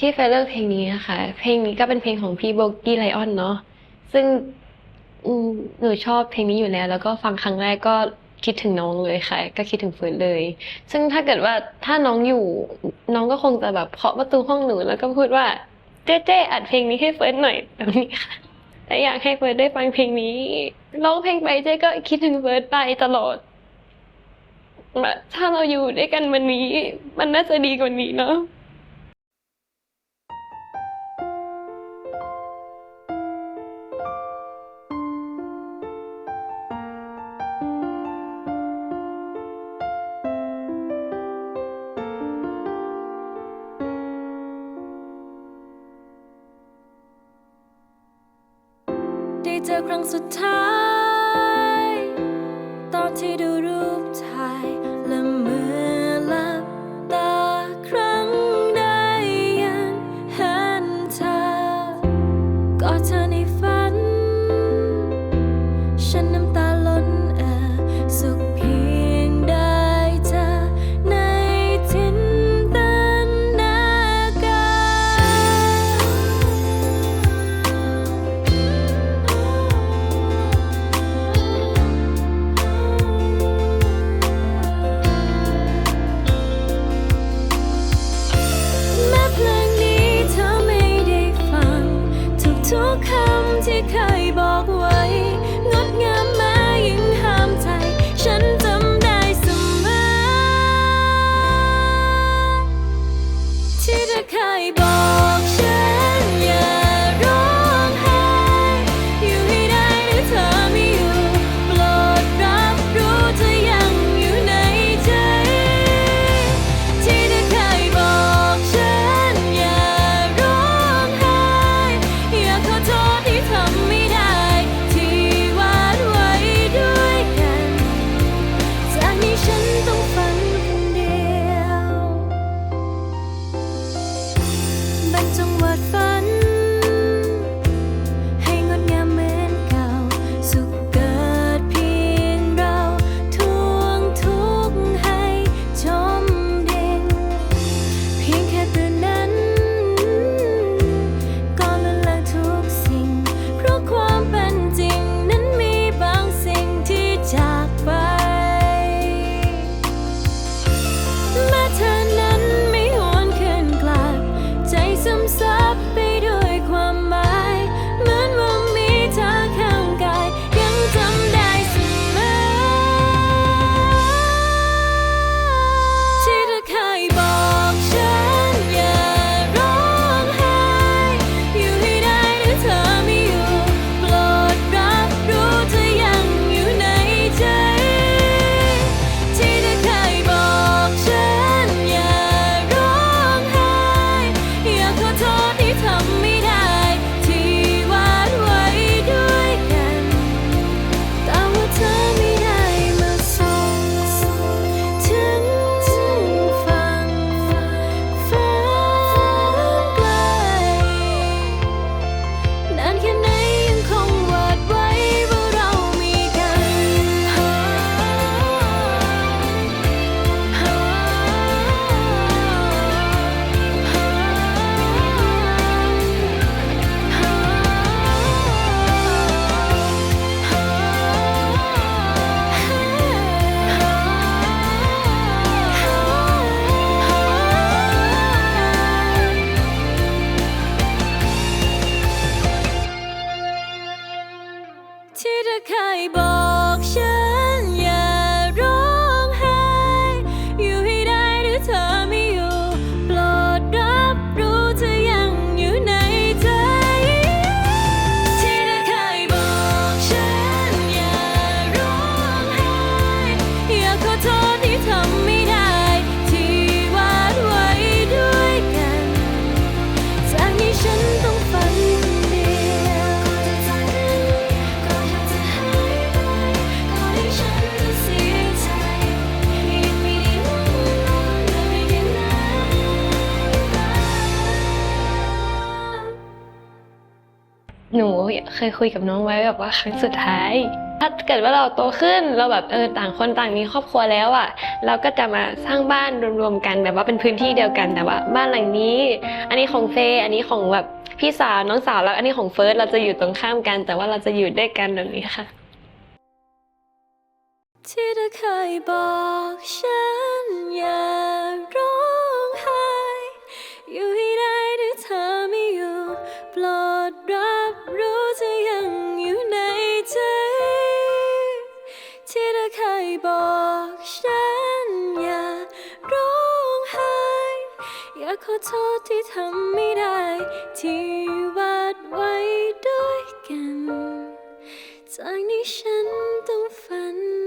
ที่เฟเลือกเพลงนี้นะคะ เพลงนี้ก็เป็นเพลงของพี่โบกี้ไลออนเนาะซึ่งหนูชอบเพลงนี้อยู่แล้ว แล้วก็ฟังครั้งแรกก็คิดถึงน้องเลยค่ะ ก็คิดถึงเฟิร์สเลย ซึ่งถ้าเกิดว่าถ้าน้องอยู่น้องก็คงจะแบบเคาะประตูห้องหนูแล้วก็พูดว่าเจ๊เจ๊อัดเพลงนี้ให้เฟิร์สหน่อยแบบนี้ค่ะแต่อยากให้เฟิร์สได้ฟังเพลงนี้ร้องเพลงไปเจ๊ก็คิดถึงเฟิร์สไปตลอดถ้าเราอยู่ด้วยกันวันนี้ มันน่าจะดีกว่านี้เนาะ เจอครั้งสุดท้าย ตอนที่ดูรู้ หนูเคยคุยกับน้องไว้แบบว่าครั้งสุดท้าย ถ้าเกิดว่าเราโตขึ้นเราแบบเออต่างคนต่างมีครอบครัวแล้วอะ่ะ เราก็จะมาสร้างบ้านรวมๆกันแบบว่าเป็นพื้นที่เดียวกันแต่ว่า บ้านหลังนี้ อันนี้ของเฟยอันนี้ของแบบพี่สาวน้องสาวแล้วอันนี้ของเฟิร์สเราจะอยู่ตรงข้ามกัน แต่ว่าเราจะอยู่ด้วยกันแบบนี้ค่ะ ที่เธอเคยบอกฉันอย่าร้องไห้อยู่ให้ได้ถ้าเธอไม่อยู่ปลอดรั บรู้จะยังอยู่ในใจ ที่เธอเคยบอกฉันอย่าร้องไห้ อยากขอโทษที่ทำไม่ได้ ที่วาดไว้ด้วยกัน จากนี้ฉันต้องฝัน